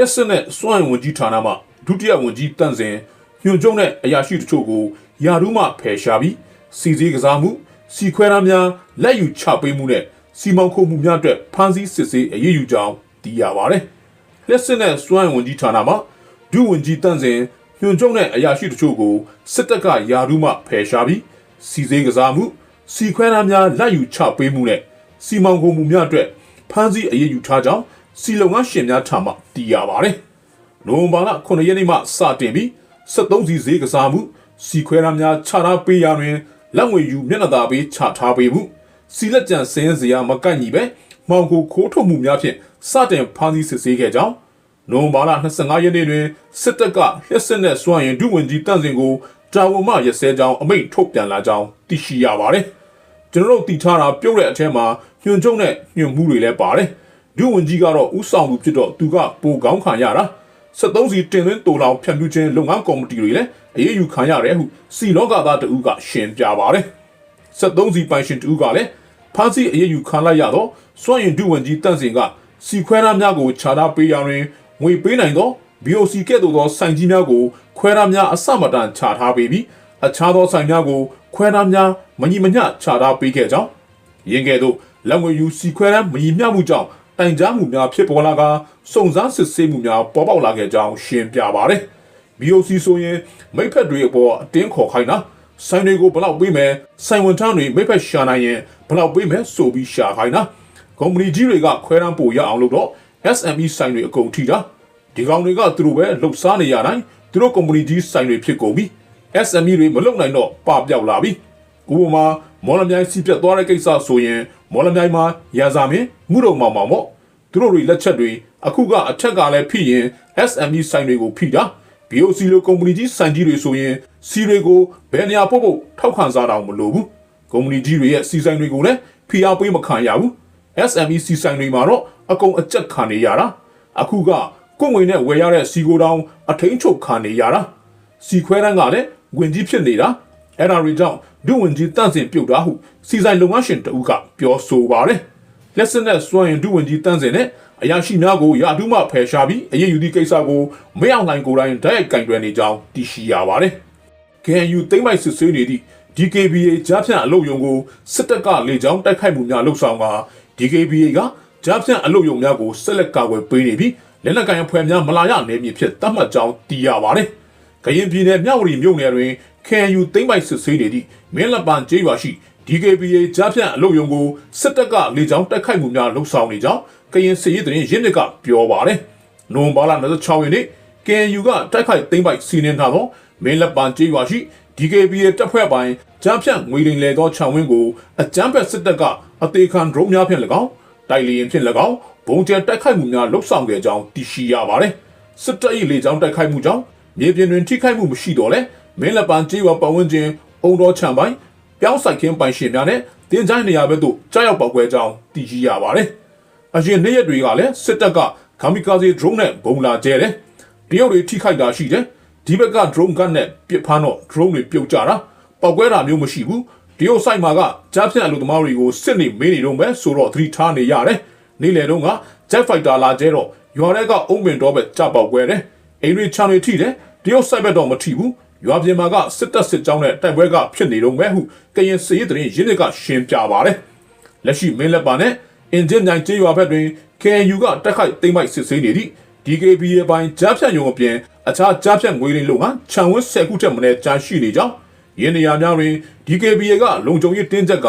လက်စစ်နဲ့စွန့်ဝင်ကြီးဌာနမှဒုတိယဝန်ကြီးတန့်စင်ညွှန်ချုပ်နဲ့အရာရှိတချို့ကိုယာရုမှဖယ်ရှားပြီးစီစည်းကစားမှုစီခွဲရမ်းများလက်ယူချပေးမှုနဲ့စီမောင်ခုမှုများအတွက်ဖမ်းဆီးစစ်ဆေးအရေးယူကြောင်းသိရပါတယ်။လက်စစ်နဲ့စွန့်ဝင်ကြီးဌာနမှဒုဝန်ကြီးတန့်စင်ညွှန်ချုပ်နဲ့အရာရှိတချို့ကိုစစ်တပ်ကယာရုမှဖယ်ရှားပြီးစီစည်းကစားမှုစီခွဲရမ်းများလက်ယူချပေးမှုနဲ့စီမောင်ခုမှုများအတွက်ဖမ်းဆီးအရေးယူထားကြောင်း စီလုံငန်းရှင်များထံမှသိရပါတယ်။နိုဝင်ဘာလ9ရက်နေ့မှစတင်ပြီး73စီဈေးကစားမှုစီခွဲရမ်းများခြာထားပေးရာတွင်လက်ငွေယူမျက်နှာသာပေးခြာထားပေးမှုစီလက်ကြံစင်းစရာမကန့်ညီပဲမှောင်ကိုခိုးထုတ်မှုများဖြင့်စတင်ဖမ်းဆီးစစ်ဆေးခဲ့ကြောင်းနိုဝင်ဘာလ25ရက်နေ့တွင်စစ်တပ်ကလျှက်စစ်နဲ့စွန့်ရင်ဒုဝန်ကြီးတန့်စင်ကိုတာဝန်မှရစဲကြောင်းအမိန့်ထုတ်ပြန်လာကြောင်းသိရှိရပါတယ်။ကျွန်တော်တို့တည်ထားတာပြုတ်တဲ့အထက်မှာညွန်ကျုံနဲ့ညွန်မှုတွေလည်းပါတယ် ဒုဝန်ကြီးကတော့ဥဆောင်သူဖြစ်တော့သူကပိုကောင်းခံရတာ73စီတင်သွင်းတူလောင်ဖြန့်ဖြူးခြင်းလုပ်ငန်းကော်မတီတွေလည်းအရေးယူခံရတယ်ဟုစီလောကသားတဦးကရှင်းပြပါတယ်73စီပိုင်ရှင်တဦးကလည်းဖမ်းဆီးအရေးယူခံလိုက်ရတော့စွန့်ရင်ဒုဝန်ကြီးတန့်စင်ကစီခွဲသားများကိုခြာထားပေးရတွင်ငွေပေးနိုင်သော BOC ကဲ့သို့သောစိုင်ကြီးများကိုခွဲသားများအစမတန်ခြာထားပေးပြီးအခြားသောဆိုင်များကိုခွဲသားများမညီမမျှခြာထားပေးခဲ့ကြောင်းရင်းကဲ့သို့လက်ငွေယူစီခွဲရန်မညီမျှမှုကြောင့် တိုင်ကြားမှုများဖြစ်ပေါ်လာကစုံစမ်းစစ်ဆေးမှုများပေါ်ပေါက်လာခဲ့ကြောင်းရှင်းပြပါရယ် BOC ဆိုရင်မိဖက်တွေအပေါ်အတင်းခေါ်ခိုင်းတာဆိုင်တွေကိုဘယ်လောက်ပေးမယ်ဆိုင်ဝန်ထမ်းတွေမိဖက်ရှာနိုင်ရင်ဘယ်လောက်ပေးမယ်ဆိုပြီးရှာခိုင်းတာကုမ္ပဏီကြီးတွေကခွဲရန်ပို့ရအောင်လို့တော့ SME ဆိုင်တွေအကုန်ထိတာဒီကောင်တွေကသူတို့ပဲလှုပ်ရှားနေရတိုင်းသူတို့ကုမ္ပဏီကြီးဆိုင်တွေဖြစ်ကုန်ပြီ SME တွေမလုပ်နိုင်တော့ပပျောက်လာပြီ ဥပမာမော်လမြိုင်စီပြတ်သွားတဲ့ကိစ္စဆိုရင်မော်လမြိုင်မှာရာဇာမင်းမှုတော်မောင်မောင်ပေါ့သူတို့တွေလက်ချက်တွေအခုကအထက်ကလည်းဖိရင် SME ဆိုင်တွေကိုဖိတာ BOC လိုကုမ္ပဏီကြီးဆိုင်ကြီးတွေဆိုရင်စီတွေကိုဘယ်နေရာပို့ဖို့ထောက်ခံစားတောင်မလိုဘူးကုမ္ပဏီကြီးတွေရဲ့စီဆိုင်တွေကိုလည်းဖိအားပေးမခံရဘူး SME စီဆိုင်တွေမှာတော့အကုန်အကျက်ခံနေရတာအခုကကိုယ်ငွေနဲ့ဝယ်ရတဲ့စီကိုတောင်အထိန်ချုပ်ခံနေရတာစီခွဲတန်းကလည်းဝင်ကြီးဖြစ်နေတာအဲ့ဒါတွေကြောင့် ဒုဝင်ကြီးတန့်စင်ပြုတ်တာဟုစီဆိုင်လုပ်ငန်းရှင်တဦးကပြောဆိုပါတယ်လက်စနဲ့စွန့်ရင်ဒုဝင်ကြီးတန့်စင်နဲ့အရာရှိများကိုရာထူးမှဖယ်ရှားပြီးအရေးယူသည့်ကိစ္စကိုမင်းအောင်နိုင်ကိုယ်တိုင်တိုက်ရိုက်ကင်တွယ်နေကြောင်းသိရှိရပါတယ် KNU သိမ့်မိုက်စစ်ဆေးနေသည့် DKBA ကြားဖြန့်အလုပ်ယုံကိုစစ်တပ်ကလေကြောင်းတိုက်ခိုက်မှုများလှုပ်ဆောင်က DKBA ကကြားဖြန့်အလုပ်ယုံများကိုဆက်လက်ကာကွယ်ပေးနေပြီးလက်နက်ကိုင်အဖွဲ့များမလာရနယ်မြေဖြစ်သတ်မှတ်ကြောင်းသိရပါတယ်။ ကရင်ပြည်နယ်မြဝတီမြို့နယ်တွင် KNU သိမ့်ပိုက်စစ်ဆေးနေသည့်မင်းလက်ပံကျေးရွာရှိ DKBA ကြားဖြန့်အလုပ်ယုံကိုစစ်တပ်ကလေကြောင်းတိုက်ခိုက်မှုများလှုပ်ဆောင်နေကြောင်းကရင်စစ်ရေးသတင်းရင်းမြစ်ကပြောပါတယ်။နိုဝင်ဘာလ26ရက်နေ့ KNU ကတိုက်ခိုက်သိမ့်ပိုက်စီးနင်းထားသောမင်းလက်ပံကျေးရွာရှိ DKBA တပ်ဖွဲ့ပိုင်းကြားဖြန့်ငွေလိမ်လေသောခြံဝင်းကိုအကြမ်းဖက်စစ်တပ်ကအသေးခံဒရုန်းများဖြင့်၎င်းတိုက်လေရင်ဖြင့်၎င်းဘုံကျဲတိုက်ခိုက်မှုများလှုပ်ဆောင်ခဲ့ကြောင်းသိရှိရပါတယ်။စစ်တပ်၏လေကြောင်းတိုက်ခိုက်မှုကြောင့် မြေပြင်တွင်ထိခိုက်မှုမရှိတော့လဲမင်းလက်ပံကျေးရွာပတ်ဝန်းကျင်အုံတော်ခြံပိုင်းပြောင်းဆိုင်ခင်းပိုင်ရှင်များနဲ့တင်ချိုင်းနေရာဘက်သို့ကြားရောက်ပောက်ကွဲကြောင်းသိရှိရပါတယ်။အရင်နေ့ရက်တွေကလည်းစစ်တပ်ကဂမ်မီကာဇီဒရုန်းနဲ့ဘုံလာကျဲတယ်။တရုတ်တွေထိခိုက်တာရှိတယ်။ဒီဘက်ကဒရုန်းကတ်နဲ့ပစ်ဖမ်းတော့ဒရုန်းတွေပြုတ်ကြတာပောက်ကွဲတာမျိုးမရှိဘူး။တရုတ်ဆိုင်မှာကကြားဖြန့်အလုပ်သမားတွေကိုစစ်နေမေးနေတော့ပဲဆိုတော့သတိထားနေရတယ်။နေ့လယ်တုန်းက Jet Fighter လာကျဲတော့ရွာထဲကအုံးပင်တော့ပဲကြပောက်ကွဲတယ်။ အိမ်တွေခြံတွေထိတယ်။တရုတ်ဆိုင်ဘက်တော့မထိဘူး။ရွာပြင်မှာကစစ်တပ်စစ်ကြောင်းနဲ့တိုက်ပွဲကဖြစ်နေတော့မယ်ဟုကရင်စစ်ရေးသတင်းရင်းမြစ်ကရှင်းပြပါတယ်။လက်ရှိမင်းလက်ပါနဲ့အင်ဂျင်နိုင်ကျေးရွာဘက်တွင် KNU ကတက်ခိုက်သိမ့်မိုက်စစ်ဆေးနေသည့် DKBA ပိုင်းကြားဖြန့်ရုံအပြင်အခြားကြားဖြန့်ငွေရင်းလုံကခြံဝန်း10ခုထက်မနည်းကြားရှိနေကြောင်းရင်းနေရာများတွင် DKBA ကလုံခြုံရေးတင်းကျပ်က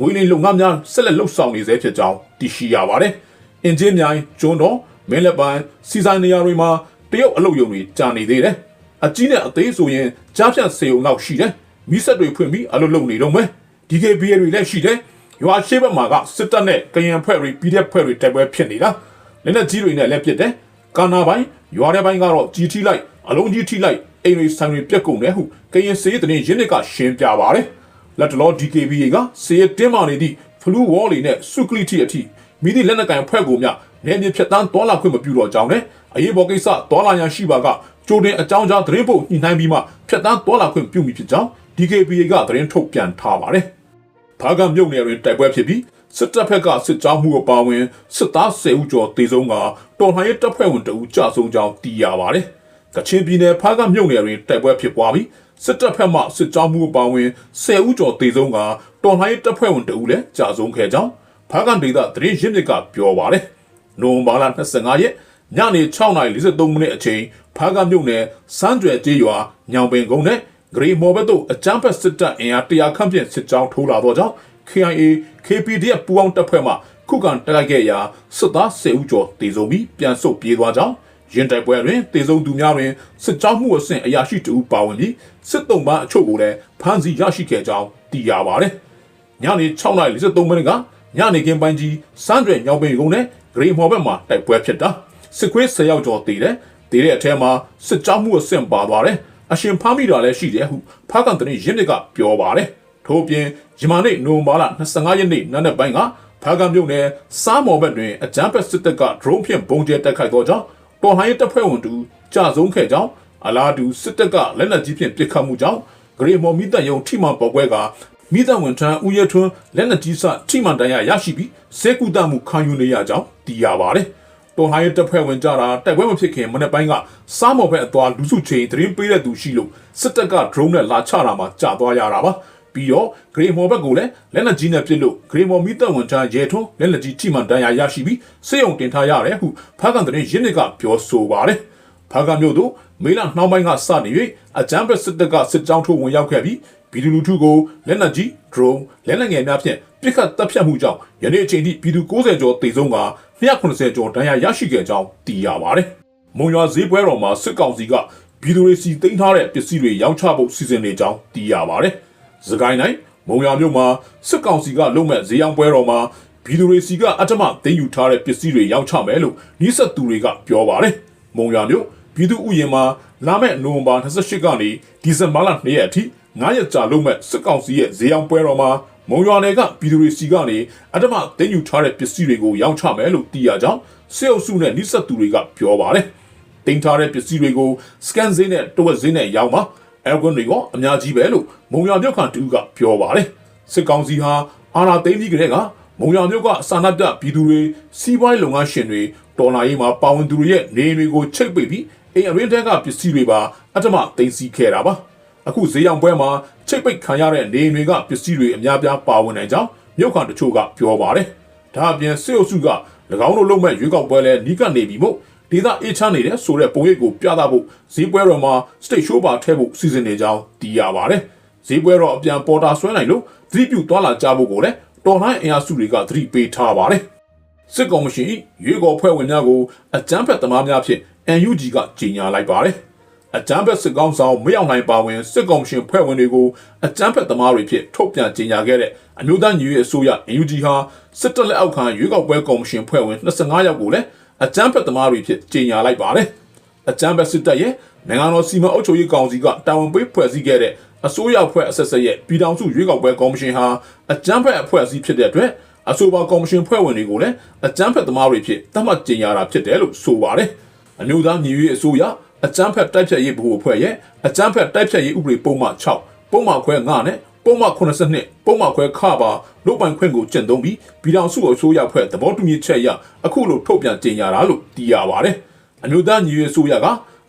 ငွေရင်းလုံငါများဆက်လက်လှုပ်ဆောင်နေစေဖြစ်ကြောင်းသိရှိရပါတယ်။အင်ဂျင်မြိုင်ကျွန်းတော်မင်းလက်ပိုင်းစီဆိုင်နေရာတွေမှာ တရုတ်အလုပ်ရုံတွေကြာနေသေးတယ်။အကြီးနဲ့အသေးဆိုရင်ကြားဖြန့်စေုံလောက်ရှိတယ်။မိဆက်တွေဖွင့်ပြီးအလုပ်လုပ်နေတော့မယ်။ DKBA တွေလည်းရှိတယ်။ရွာရှိဘက်မှာကစစ်တပ်နဲ့ကရင်ဖွဲ့တွေ PDF ဖွဲ့တွေတိုက်ပွဲဖြစ်နေတာ။လက်နက်ကြီးတွေနဲ့လည်းပစ်တယ်။ကာနာပိုင်းရွာထဲပိုင်းကတော့ကြီးထီလိုက်အလုံးကြီးထီလိုက်အိမ်တွေဆိုင်တွေပြက်ကုန်တယ်ဟုကရင်စေးတဲ့ရင်းနစ်ကရှင်းပြပါတယ်။လက်တလော DKBA ကစေးတင်းမာနေသည့်ဖလူးဝေါ်လီနဲ့စုကလီတီအထိမိသည့်လက်နက်ကန်ဖွဲ့ကိုမြနေမြေဖြတ်တန်းတော်လာခွင့်မပြုတော့ကြောင်းနဲ့ အရေးပေါ်ကိစ္စတော်လာရန်ရှိပါကကြိုတင်အကြောင်းကြားသတင်းပို့ညှိနှိုင်းပြီးမှဖြတ်တန်းတော်လာခွင့်ပြုမိဖြစ်ကြောင်း DKBA ကသတင်းထုတ်ပြန်ထားပါတယ်။ဖားကမြို့နယ်တွင်တိုက်ပွဲဖြစ်ပြီးစစ်တပ်ဘက်ကစစ်ကြောင်းမှုအပါအဝင်စစ်သား10ဦးကျော်တေဆုံးကတော်လှန်ရေးတပ်ဖွဲ့ဝင်တအူကြဆုံးကြောင်းသိရပါတယ်။ကချင်ပြည်နယ်ဖားကမြို့နယ်တွင်တိုက်ပွဲဖြစ်ပွားပြီးစစ်တပ်ဘက်မှစစ်ကြောင်းမှုအပါအဝင်10ဦးကျော်တေဆုံးကတော်လှန်ရေးတပ်ဖွဲ့ဝင်တအူလည်းကြာဆုံးခဲ့ကြောင်းဖားကဒေသသတင်းရင်းမြစ်ကပြောပါတယ်။နိုဝင်ဘာလ25ရက် ညနေ6:43မိနစ်အချိန်ဖားကမြို့နယ်စမ်းကြွယ်ကျေးရွာညောင်ပင်ကုန်းနဲ့ဂရီမော်ဘတ်တို့အကြမ်းဖက်စစ်တပ်အင်အား100ခန့်ဖြင့်စစ်ကြောင်းထိုးလာတော့ကြောင်း KIA KPDF ပူးပေါင်းတပ်ဖွဲ့မှခုခံတိုက်ခဲ့ရာစစ်သား10ဦးကျော်တေဆုံးပြီးပြန်ဆုတ်ပြေးသွားကြောင်းရင်တိုက်ပွဲတွင်တေဆုံးသူများတွင်စစ်ကြောင်းမှုအဆင့်အရာရှိတဦးပါဝင်ပြီးစစ်တုံးပန်းအချို့ကိုလည်းဖမ်းဆီးရရှိခဲ့ကြောင်းသိရပါတယ်။ညနေ6:43မိနစ်ကညနေခင်းပိုင်းကြီးစမ်းတွေညောင်ပင်ကုန်းနဲ့ဂရီမော်ဘက်မှာတိုက်ပွဲဖြစ်တာ စစ်ခွေး10ယောက်ကျော်တေတယ်တေတဲ့အထက်မှာစစ်ကြောင်းမှုအဆင့်ပါသွားတယ်အရှင်ဖမ်းမိတာလည်းရှိတယ်ဟုဖားကန်တရင်ရင်းမြစ်ကပြောပါတယ်ထို့ပြင်ဂျမန်နေ့နိုမာလာ25ရက်နေ့နနက်ပိုင်းကဖားကန်မြို့နယ်စားမော်ဘက်တွင်အကြမ်းဖက်စစ်တပ်က drone ဖြင့်ပုံကျဲတိုက်ခိုက်သောကြောင့်တော်လှန်ရေးတပ်ဖွဲ့ဝင်တူကြာဆုံးခဲ့ကြောင်းအလားတူစစ်တပ်ကလက်နက်ကြီးဖြင့်ပစ်ခတ်မှုကြောင့်ဂရေမော်မိတပ်ယုံထိမှန်ပေါ်ပွဲကမိသက်ဝန်ထမ်းဦးရထွန်းလက်နက်ကြီးစထိမှန်တန်ရရရှိပြီးစေကူတမှုခံယူနေရကြောင်းသိရပါတယ်။ တော်ဟိုင်းတပ်ဖွဲ့ဝင်ကြတာတိုက်ပွဲမဖြစ်ခင်မနေ့ပိုင်းကစားမော်ဘက်အသွားလူစုချိန်သတင်းပေးတဲ့သူရှိလို့စစ်တပ်က drone နဲ့လာချတာမှာကြာသွားရတာပါ။ပြီးတော့ဂရေမော်ဘက်ကိုလည်းလက်နက်ကြီးနဲ့ပစ်လို့ဂရေမော်မိသက်ဝန်ထမ်းရဲထွန်းလက်နက်ကြီးထိမှန်တန်ရရရှိပြီးစေယုံတင်ထားရတယ်ဟုဖားကန်တဲ့ရင်းမြစ်ကပြောဆိုပါတယ်။ဖားကန်မြို့သို့မေလနှောင်းပိုင်းကစနေ၍အကြမ်းဖက်စစ်တပ်ကစစ်ကြောင်းထိုးဝင်ရောက်ခဲ့ပြီးပြည်သူလူထုကိုလက်နက်ကြီး drone လက်နက်ငယ်များဖြင့် ပစ်ခတ်တပ်ဖြတ်မှုကြောင့်ယနေ့အချိန်ထိပြည်သူ90ကျော်တေဆုံးက190ကျော်ဒဏ်ရာရရှိခဲ့ကြောင်းသိရပါတယ်။မုံရွာဈေးပွဲတော်မှာစစ်ကောင်စီကပြည်သူတွေစီတင်ထားတဲ့ပစ္စည်းတွေရောင်းချဖို့စီစဉ်နေကြောင်းသိရပါတယ်။စကိုင်းတိုင်းမုံရွာမြို့မှာစစ်ကောင်စီကလုံမဲ့ဈေးရောင်းပွဲတော်မှာပြည်သူတွေစီကအထမသိမ်းယူထားတဲ့ပစ္စည်းတွေရောင်းချမယ်လို့နှိစက်သူတွေကပြောပါတယ်။မုံရွာမြို့ပြည်သူဥယျာဉ်မှာလာမယ့်နိုဝင်ဘာ28ကနေဒီဇင်ဘာလ2ရက်အထိ9ရက်ကြာလုံးမဲ့စစ်ကောင်စီရဲ့ဈေးရောင်းပွဲတော်မှာ မုံရွာနယ်ကပြည်သူတွေစီကနေအတမတင်ယူထားတဲ့ပစ္စည်းတွေကိုရောင်းချမယ်လို့သိရကြောင်းစေအုပ်စုနဲ့နှိစက်သူတွေကပြောပါတယ်။တင်ထားတဲ့ပစ္စည်းတွေကိုစကန်ဈေးနဲ့တဝက်ဈေးနဲ့ရောင်းပါအဲကွန်းတွေကအများကြီးပဲလို့မုံရွာမြို့ခံတူကပြောပါတယ်။စစ်ကောင်စီဟာအာဏာသိမ်းပြီးကြတဲ့ကမုံရွာမြို့ကစာနာပြပြည်သူတွေစီးပွားရေးလုပ်ငန်းရှင်တွေတော်လာရေးမှာပါဝင်သူတွေရဲ့နေအိမ်တွေကိုချိတ်ပိတ်ပြီးအိမ်အရင်းတဲကပစ္စည်းတွေပါအတမသိမ်းဆည်းခဲ့တာပါ။ အခုဈေးရောင်ပွဲမှာချိတ်ပိတ်ခံရတဲ့နေအိမ်တွေကပစ္စည်းတွေအများပြားပါဝင်နိုင်ကြောင်းမြို့ခံတချို့ကပြောပါတယ်။ဒါအပြင်စစ်အုပ်စုက၎င်းတို့လုံမဲ့ရွေးကောက်ပွဲလဲနီးကပ်နေပြီမို့ဒေသအေးချမ်းနေတဲ့ဆိုတဲ့ပုံရိပ်ကိုပြသဖို့ဈေးပွဲတော်မှာ state show ပါထည့်ဖို့စီစဉ်နေကြောင်းသိရပါတယ်။ဈေးပွဲတော်အပြန်ပေါ်တာဆွဲနိုင်လို့သတိပြုသွားလာကြဖို့ကိုလည်းတော်လိုင်းအင်အားစုတွေကသတိပေးထားပါတယ်။စစ်ကောင်မရှိရွေးကော်ဖွဲ့ဝင်များကိုအကြမ်းဖက်သမားများဖြင့် NUG ကကြီးညာလိုက်ပါတယ်။ အကြမ်းဖက်စစ်ကောင်ဆောင်မရောက်နိုင်ပါဝင်စစ်ကောင်ရှင်ဖွဲ့ဝင်တွေကိုအကြမ်းဖက်သမားတွေဖြင့်ထုတ်ပြန်ကြီးညာခဲ့တဲ့အမျိုးသားညီညွတ်ရေးအစိုးရ NUG ဟာစစ်တပ်လက်အောက်ခံရွေးကောက်ပွဲကော်မရှင်ဖွဲ့ဝင်25ယောက်ကိုလည်းအကြမ်းဖက်သမားတွေဖြင့်ကြီးညာလိုက်ပါတယ်။အကြမ်းဖက်စစ်တပ်ရဲ့နိုင်ငံတော်စီမံအုပ်ချုပ်ရေးကောင်စီကတာဝန်ပေးဖွဲ့စည်းခဲ့တဲ့အစိုးရအဖွဲ့အဆက်ဆက်ရဲ့ပြည်ထောင်စုရွေးကောက်ပွဲကော်မရှင်ဟာအကြမ်းဖက်အဖွဲ့အစည်းဖြစ်တဲ့အတွက်အဆိုပါကော်မရှင်ဖွဲ့ဝင်တွေကိုလည်းအကြမ်းဖက်သမားတွေဖြစ်သတ်မှတ်ကြေညာတာဖြစ်တယ်လို့ဆိုပါတယ်။အမျိုးသားညီညွတ်ရေးအစိုးရ အကြမ်းဖက်တိုက်ဖြတ်ရေးဗဟိုအဖွဲ့ရဲ့အကြမ်းဖက်တိုက်ဖြတ်ရေးဥပဒေပုံမှန်6ပုံမှန်ခွဲ9နဲ့ပုံမှန်82ပုံမှန်ခွဲခပါလုတ်ပိုင်ခွင့်ကိုကျင့်သုံးပြီးပြည်ထောင်စုအစိုးရဖွဲ့သဘောတူညီချက်အရအခုလိုထုတ်ပြန်ကြေညာတာလို့သိရပါတယ်။အမျိုးသားညီညွတ်ရေးအစိုးရက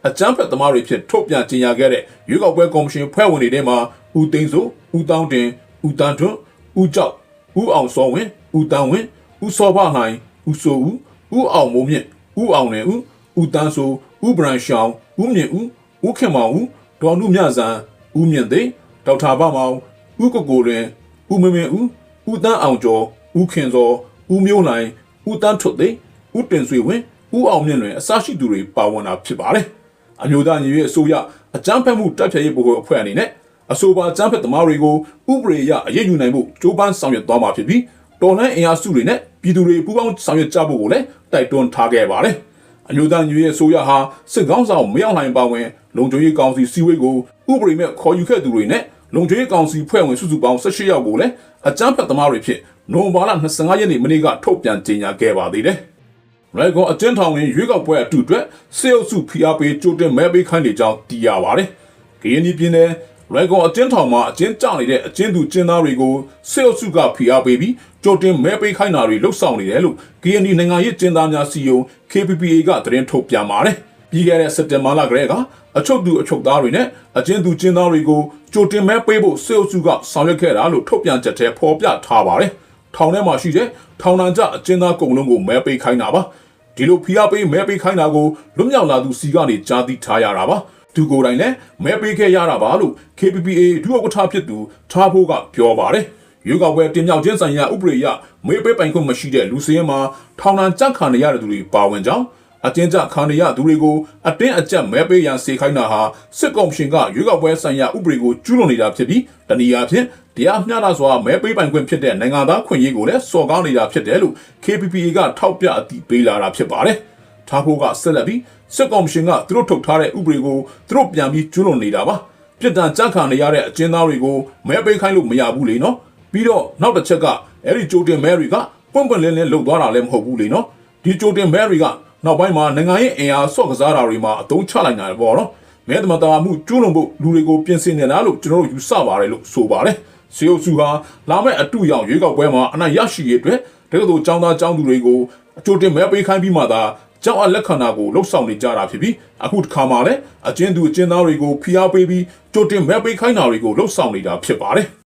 အကြမ်းဖက်သမားတွေဖြစ်ထုတ်ပြန်ကြေညာခဲ့တဲ့ရွေးကောက်ပွဲကော်မရှင်ဖွဲ့ဝင်တွေထဲမှာဦးသိန်းစိုးဦးတောင်းတင်ဦးတန်းထွန်းဦးကျောက်ဦးအောင်စောဝင်းဦးတန်းဝင်းဦးစောဘဟိုင်ဦးစိုးဦးဦးအောင်မိုးမြင့်ဦးအောင်နယ်ဦး ဦးတန်းစိုးဦးဗရန်ရှောင်းဦးမြင့်ဦးဦးခင်မောင်ဦးဒေါ်နုမြဇန်ဦးမြင့်သိန်းဒေါက်တာဗမောင်ဦးကိုကိုရင်ဦးမင်းမင်းဦးဦးတန်းအောင်ကျော်ဦးခင်စောဦးမျိုးနိုင်ဦးတန်းထွတ်သိန်းဦးတင်ဆွေဝင်းဦးအောင်မြင့်လွင်အစရှိသူတွေပါဝင်တာဖြစ်ပါတယ်။အမျိုးသားညီညွတ်ရေးအစိုးရအကြမ်းဖက်မှုတပ်ဖြတ်ရေးဗဟိုအဖွဲ့အနေနဲ့အဆိုပါအကြမ်းဖက်သမားတွေကိုဥပဒေအရအရေးယူနိုင်မှုကြိုးပမ်းဆောင်ရွက်သွားမှာဖြစ်ပြီးတော်လှန်အင်အားစုတွေနဲ့ပြည်သူတွေပူးပေါင်းဆောင်ရွက်ကြဖို့ကိုလည်းတိုက်တွန်းထားခဲ့ပါတယ်။ အမျိုးသားညီညွတ်ရေးအစိုးရဟာစစ်ကောင်းဆောင်မရောက်နိုင်ပါဝင်လုံခြုံရေးကောင်စီစီဝေးကိုဥပဒေမဲ့ခေါ်ယူခဲ့သူတွေနဲ့လုံခြုံရေးကောင်စီဖွဲ့ဝင်စုစုပေါင်း18ယောက်ကိုလည်းအကြမ်းဖက်သမားတွေဖြစ်နိုဝင်ဘာလ25ရက်နေ့မနေ့ကထုတ်ပြန်ကြေညာခဲ့ပါသေးတယ်။ရိုက်ကွန်အကျဉ်းထောင်တွင်ရွေးကောက်ပွဲအတူအတွက်စေအုပ်စုဖိအားပေးကြိုတင်မဲပေးခိုင်းနေကြောင်းသိရပါတယ်။ကရင်ပြည်နယ် ရိုင်ကွန်အကျဉ်းထောင်မှာအကျဉ်းကျနေတဲ့အကျဉ်းသူကျဉ်းသားတွေကိုစစ်အုပ်စုကဖိအားပေးပြီးကြိုတင်မဲပေးခိုင်းတာတွေလှုပ်ဆောင်နေတယ်လို့ KNY နိုင်ငံရေးကျဉ်းသားများစီယုံ KPPA ကသတင်းထုတ်ပြန်ပါတယ်။ပြီးခဲ့တဲ့စက်တင်ဘာလကတည်းကအချုပ်သူအချုပ်သားတွေနဲ့အကျဉ်းသူကျဉ်းသားတွေကိုကြိုတင်မဲပေးဖို့စစ်အုပ်စုကဆောင်ရွက်ခဲ့တာလို့ထုတ်ပြန်ချက်ထဲဖော်ပြထားပါတယ်။ထောင်ထဲမှာရှိတဲ့ထောင်နံကျအကျဉ်းသားကုန်လုံးကိုမဲပေးခိုင်းတာပါ။ဒီလိုဖိအားပေးမဲပေးခိုင်းတာကိုလွတ်မြောက်လာသူစီကနေကြားသိထားရတာပါ။ သူကိုယ်တိုင်လည်းမဲပေးခဲ့ရတာပါလို့ KPPA ဒုဥက္ကဋ္ဌဖြစ်သူထားဖို့ကပြောပါတယ်။ရွေးကောက်ပွဲတင်မြှောက်ခြင်းဆိုင်ရာဥပဒေအရမေးပေးပိုင်ခွင့်မရှိတဲ့လူစင်းမှာထောင်ဒဏ်ကြက်ခံရတဲ့သူတွေပါဝင်ကြောင်းအကျဉ်းချခံရသူတွေကိုအတင်းအကျပ်မဲပေးရန်စေခိုင်းတာဟာစစ်ကော်မရှင်ကရွေးကောက်ပွဲဆိုင်ရာဥပဒေကိုကျူးလွန်နေတာဖြစ်ပြီးတနည်းအားဖြင့်တရားမျှတစွာမဲပေးပိုင်ခွင့်ဖြစ်တဲ့နိုင်ငံသားခွင့်ရေးကိုလည်းစော်ကားနေတာဖြစ်တယ်လို့ KPPA ကထောက်ပြအသိပေးလာတာဖြစ်ပါတယ်။ ထားဖို့ကဆက်လက်ပြီးစစ်ကော်မရှင်ကသူတို့ထုတ်ထားတဲ့ဥပဒေကိုသူတို့ပြန်ပြီးကျူးလွန်နေတာပါ။ပြစ်ဒဏ်ကြက်ခံရတဲ့အကျဉ်းသားတွေကိုမဲပေးခိုင်းလို့မရဘူးလေနော်။ပြီးတော့နောက်တစ်ချက်ကအဲ့ဒီကြိုတင်မဲတွေကပွင့်ပွင့်လင်းလင်းလှုပ်သွားတာလည်းမဟုတ်ဘူးလေနော်။ဒီကြိုတင်မဲတွေကနောက်ပိုင်းမှာနိုင်ငံရေးအင်အားဆော့ကစားတာတွေမှာအသုံးချလိုက်နိုင်တယ်ပေါ့နော်မဲသမတာမှုကျူးလွန်ဖို့လူတွေကိုပြင်ဆင်နေတာလို့ကျွန်တော်တို့ယူဆပါတယ်လို့ဆိုပါတယ်စေအုပ်စုဟာလာမယ့်အတူရောင်ရွေးကောက်ပွဲမှာအနိုင်ရရှိရေးအတွက်တက္ကသိုလ်ကျောင်းသားကျောင်းသူတွေကိုအကြိုတင်မဲပေးခိုင်းပြီးမှသာ ကျောင်းအပ်လက်ခံတာကိုလှုပ်ဆောင်နေကြတာဖြစ်ပြီးအခုတစ်ခါမှလည်းအကျဉ်းသူအကျဉ်းသားတွေကိုဖိအားပေးပြီးကြိုတင်မဲပေးခိုင်းတာတွေကိုလှုပ်ဆောင်နေတာဖြစ်ပါတယ်